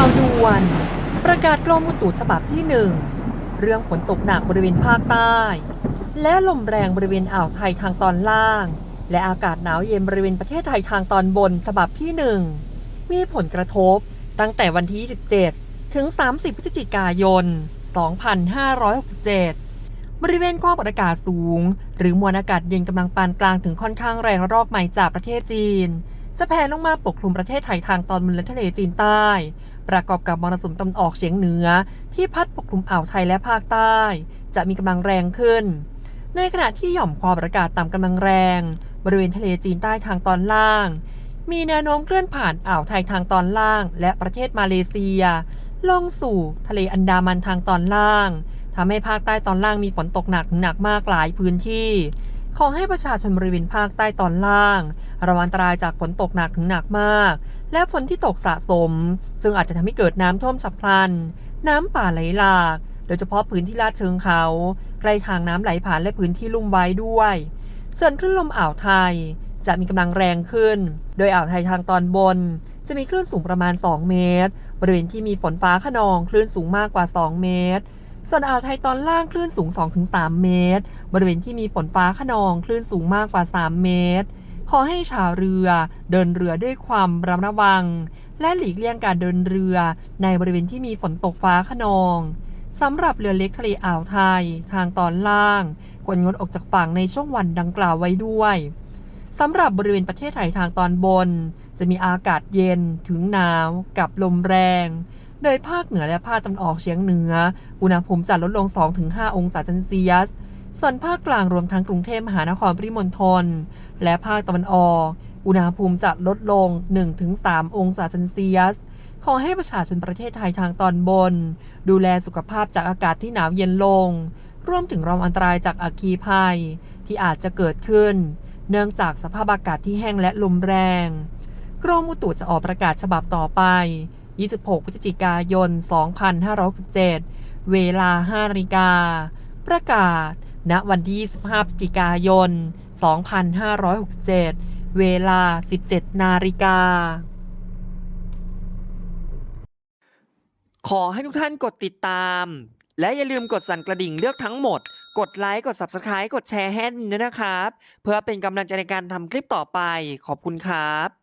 าวด่วน ประกาศกรมอุตุฉบับที่หนึ่งเรื่องฝนตกหนักบริเวณภาคใต้ และลมแรงบริเวณอ่าวไทยทางตอนล่าง และอากาศหนาวเย็นบริเวณประเทศไทยทางตอนบนฉบับที่หนึ่งมีผลกระทบตั้งแต่วันที่27ถึง 30 พฤศจิกายน 2567 บริเวณความกดอากาศสูง หรือมวลอากาศเย็นกำลังปานกลางถึงค่อนข้างแรงระลอกใหม่จากประเทศจีน จะแผ่ลงมาปกคลุมประเทศไทยทางตอนบนและทะเลจีนใต้ ประกอบกับมรสุมตะวันออกเฉียงเหนือ ที่พัดปกคลุมอ่าวไทยและภาคใต้ จะมีกำลังแรงขึ้น ในขณะที่หย่อมความกดอากาศต่ำกำลังแรง บริเวณทะเลจีนใต้ทางตอนล่าง มีแนวโน้มเคลื่อนผ่านอ่าวไทยทางตอนล่าง และประเทศมาเลเซีย ลงสู่ทะเลอันดามันทางตอนล่างทำให้ภาคใต้ตอนล่างมีฝนตกหนักหนักมากหลายพื้นที่ ขอให้ประชาชนบริเวณภาคใต้ตอนล่าง ระวังอันตรายจากฝนตกหนักถึงหนักมาก และฝนที่ตกสะสม ซึ่งอาจจะทำให้เกิดน้ำท่วมฉับพลัน น้ำป่าไหลหลาก โดยเฉพาะพื้นที่ลาดเชิงเขา ใกล้ทางน้ำไหลผ่านและพื้นที่ลุ่มไว้ด้วย ส่วนคลื่นลมอ่าวไทยจะมีกำลังแรงขึ้น โดยอ่าวไทยทางตอนบน จะมีคลื่นสูงประมาณ 2 เมตร บริเวณที่มีฝนฟ้าขนองคลื่นสูงมากกว่า 2 เมตร ส่วนอ่าวไทยตอนล่างคลื่นสูง 2-3 เมตร บริเวณที่มีฝนฟ้าขนองคลื่นสูงมากกว่า 3 เมตร ขอให้ชาวเรือเดินเรือด้วยความระมัดระวัง และหลีกเลี่ยงการเดินเรือในบริเวณที่มีฝนตกฟ้าขนองสำหรับเรือเล็กทะเลอ่าวไทย ทางตอนล่างควรงดออกจากฝั่งในช่วงวันดังกล่าวไว้ด้วยสำหรับบริเวณประเทศไทยทางตอนบน จะมีอากาศเย็นถึงหนาวกับลมแรง โดยภาคเหนือและภาคตะวันออกเฉียงเหนือ อุณหภูมิจะลดลง 2-5 องศาเซนเซียส ส่วนภาคกลางรวมทั้งกรุงเทพมหานครปริมณฑลและภาคตะวันออก อุณหภูมิจะลดลง 1-3 องศาเซนเซียส ขอให้ประชาชนประเทศไทยทางตอนบน ดูแลสุขภาพจากอากาศที่หนาวเย็นลงรวมถึงระวังอันตรายจากอัคคีภัย ที่อาจจะเกิดขึ้น เนื่องจากสภาพอากาศที่แห้งและลมแรง กรมอุตุจะออกประกาศฉบับต่อไป 26 พฤศจิกายน 2567 เวลา5นาฬิกา ประกาศ ณ วันที่ 25 พฤศจิกายน 2567 เวลา 17 นาฬิกา ขอให้ทุกท่านกดติดตาม และอย่าลืมกดสั่นกระดิ่งเลือกทั้งหมด กดไลค์ กด Subscribe กดแชร์ให้ด้วยนะครับ เพื่อเป็นกำลังใจในการทำคลิปต่อไป ขอบคุณครับ